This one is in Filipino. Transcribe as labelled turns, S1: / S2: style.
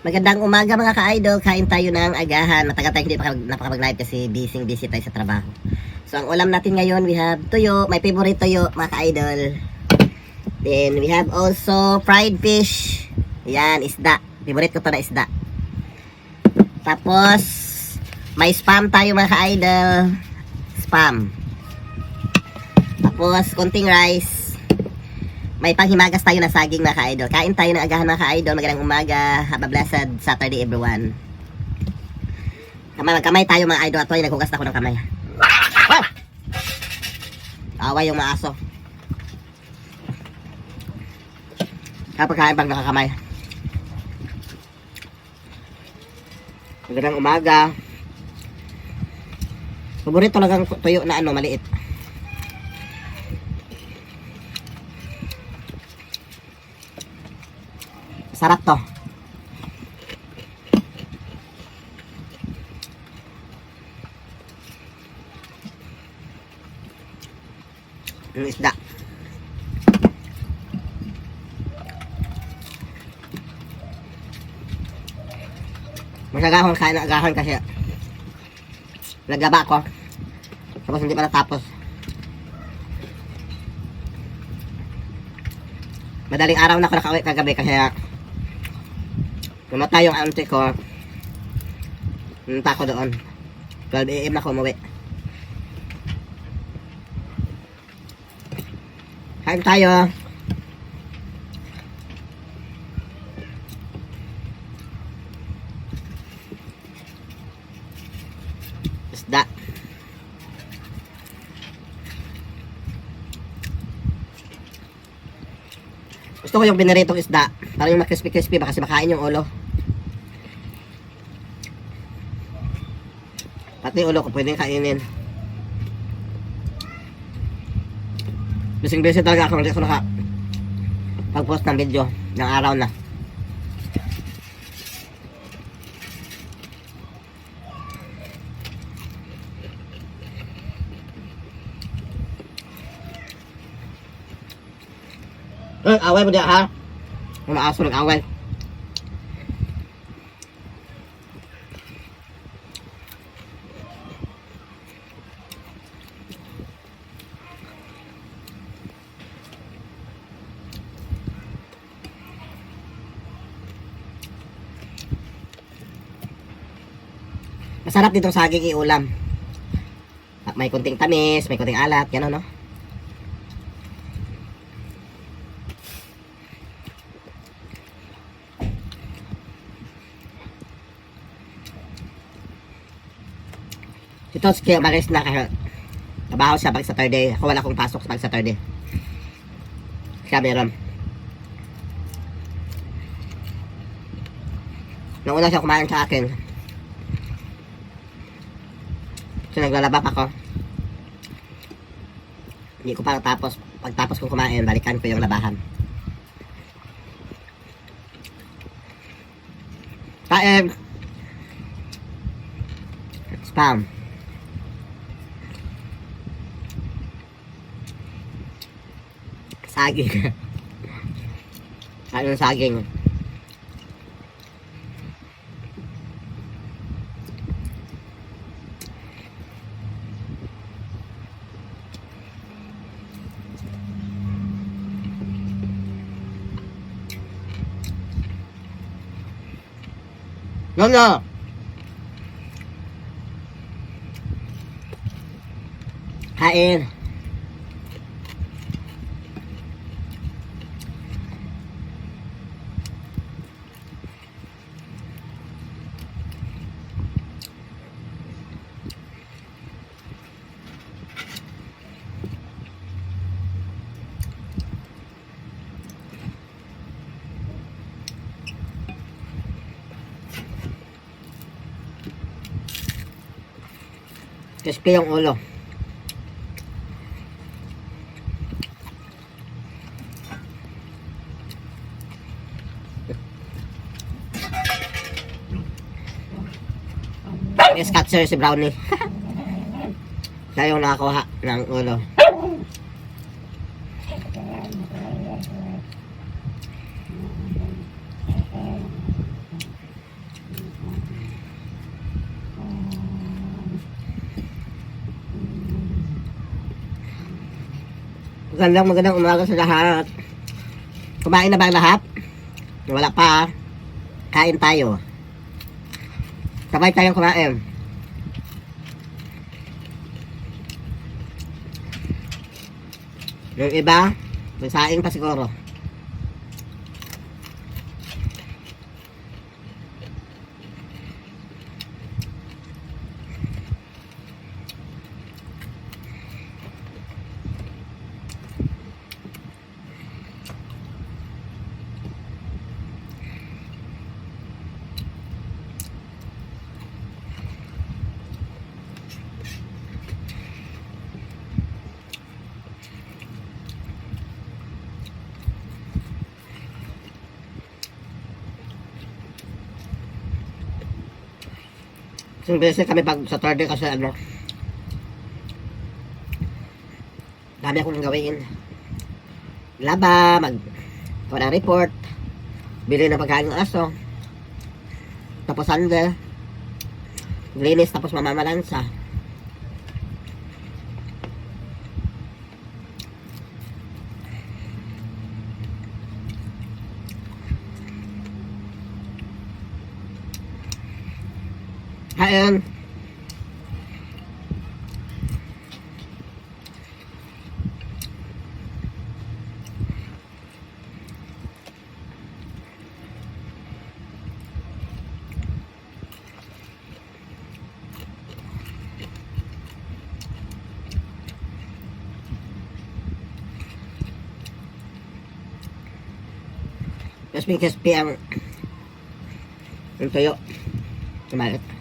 S1: Magandang umaga mga ka-idol. Kain tayo ng agahan. Matagal tayo hindi pa napakapag-live kasi busy busy tayo sa trabaho. So ang ulam natin ngayon, we have tuyo. My favorite tuyo, mga ka-idol. Then we have also fried fish. Yan, isda. Favorite ko to na isda. Tapos, may spam tayo mga ka-idol. Spam. Tapos, konting rice. May panghimagas tayo na saging mga ka-idol. Kain tayo ng agahan mga ka-idol. Magandang umaga. Have a blessed Saturday everyone. Kamay, magkamay tayo mga idol. Ito ay naghugas na ako ng kamay. Wow! Awa yung maaso. Kapag kain pag nakakamay. Magandang umaga. Paborito talagang tuyo na ano, maliit. Sarap to. Yung isda. Masagahon kain na agahon kasi naglaba ko. Tapos hindi pa natapos. Madaling araw na ako nakauwi kagabi kasi namatay yung auntie ko. Nunta ko doon. 12 AM ako umuwi. Kain tayo. Isda. Gusto ko yung binaritong isda. Para yung makrispy-crispy ba kasi makain yung ulo. Pati yung ulo ko pwedeng kainin. Bising-bising talaga ako. Hindi ako naka pag-post ng video ng araw na. Eh, away mo diya ha? Kung maaso nag-away. Masarap ditong saging iulam. May kunting tamis, may kunting alat, gano'n no? Ito si Maris na kasi trabaho siya pag Saturday. Ako wala akong pasok sa pag Saturday. Siya meron. Nung siya kumain sa akin. So naglalaba pa ako. Hindi ko pa tapos. Pagtapos kong kumain, balikan ko yung labahan. Kain! Spam. Saging. Anong saging? No, no. Kain. Crispy yung ulo. May scotcher si Brownie. Siya yung nakakuha ng ulo. Magandang magandang umaga sa lahat. Kumain na ba lahat? Wala pa. Kain tayo. Sabay tayong kumain. Yung iba, may saing pa siguro. Isang beses kami pag sa Saturday kasi ano, dami akong gawin. Laba, mag wala report, bili ng pagkain ng aso, tapos Sunday, linis tapos mamamalansa. Kain. Crispy-crispy ang yung tuyo. Tumalit. Sarap.